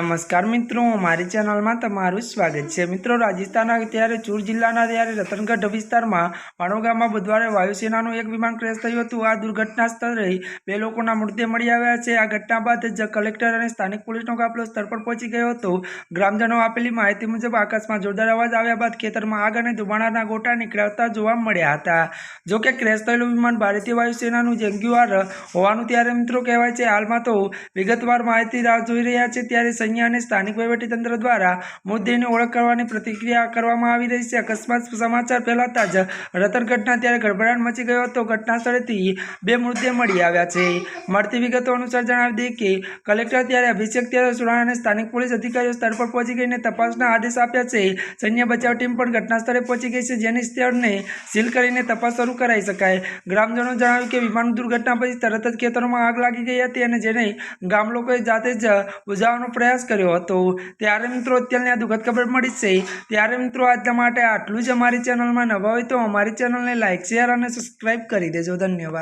નમસ્કાર મિત્રો, મારી ચેનલમાં તમારું સ્વાગત છે. મિત્રો, રાજસ્થાનના ત્યારે ચૂર જિલ્લાના ત્યારે રતનગઢ વિસ્તારમાં માણોગામાં બુધવારે વાયુસેનાનું એક વિમાન ક્રેશ થયું હતું. આ દુર્ઘટના સ્થળે બે લોકોના મૃતદેહ મળી આવ્યા છે. આ ઘટના બાદ જ કલેક્ટર અને સ્થાનિક પોલીસનો કાફલો સ્થળ પર પહોંચી ગયો હતો. ગ્રામજનો આપેલી માહિતી મુજબ આકાશમાં જોરદાર અવાજ આવ્યા બાદ ખેતરમાં આગ અને ધુમાડાના ગોટા નીકળતા જોવા મળ્યા હતા. જો કે ક્રેશ થયેલું વિમાન ભારતીય વાયુસેનાનું જેગ્યુઆર હોવાનું ત્યારે મિત્રો કહેવાય છે. હાલમાં તો વિગતવાર માહિતી રાહ જોઈ રહ્યા છે. ત્યારે સૈન્ય અને સ્થાનિક વહીવટીતંત્ર દ્વારા મુદ્દેની ઓળખ કરવાની પ્રતિક્રિયા કરવામાં આવી રહી છે. અકસ્માત સમાચાર ફેલાતા જ રતનગઢના ત્યારે ગડબડાટ મચી ગયો હતો. ઘટના સ્થળેથી બે મૃતદેહ મળી આવ્યા છે. મળતી વિગતો અનુસાર જણાવી દઈએ કે કલેક્ટર ત્યારે અભિષેક ત્યારે સુરાણા અને સ્થાનિક પોલીસ અધિકારીઓ સ્થળ પર પહોંચી ગઈને તપાસના આદેશ આપ્યા છે. સૈન્ય બચાવ ટીમ પણ ઘટના સ્થળે પહોંચી ગઈ છે. જેની સ્થળને સીલ કરીને તપાસ શરૂ કરાઈ શકાય. ગ્રામજનો જણાવ્યું કે વિમાન દુર્ઘટના પછી તરત જ ખેતરોમાં આગ લાગી ગઈ હતી અને જેને ગામ લોકોએ જાતે જ બુઝાવવાનો પ્રયાસ કર્યો હતો. ત્યારે મિત્રો અત્યારની આ દુઃખદ ખબર મળી છે. ત્યારે મિત્રો આજના માટે આટલું જ અમારી ચેનલમાં નવા હોય તો અમારી ચેનલને લાઇક શેર અને સબસ્ક્રાઈબ કરી દેજો. ધન્યવાદ.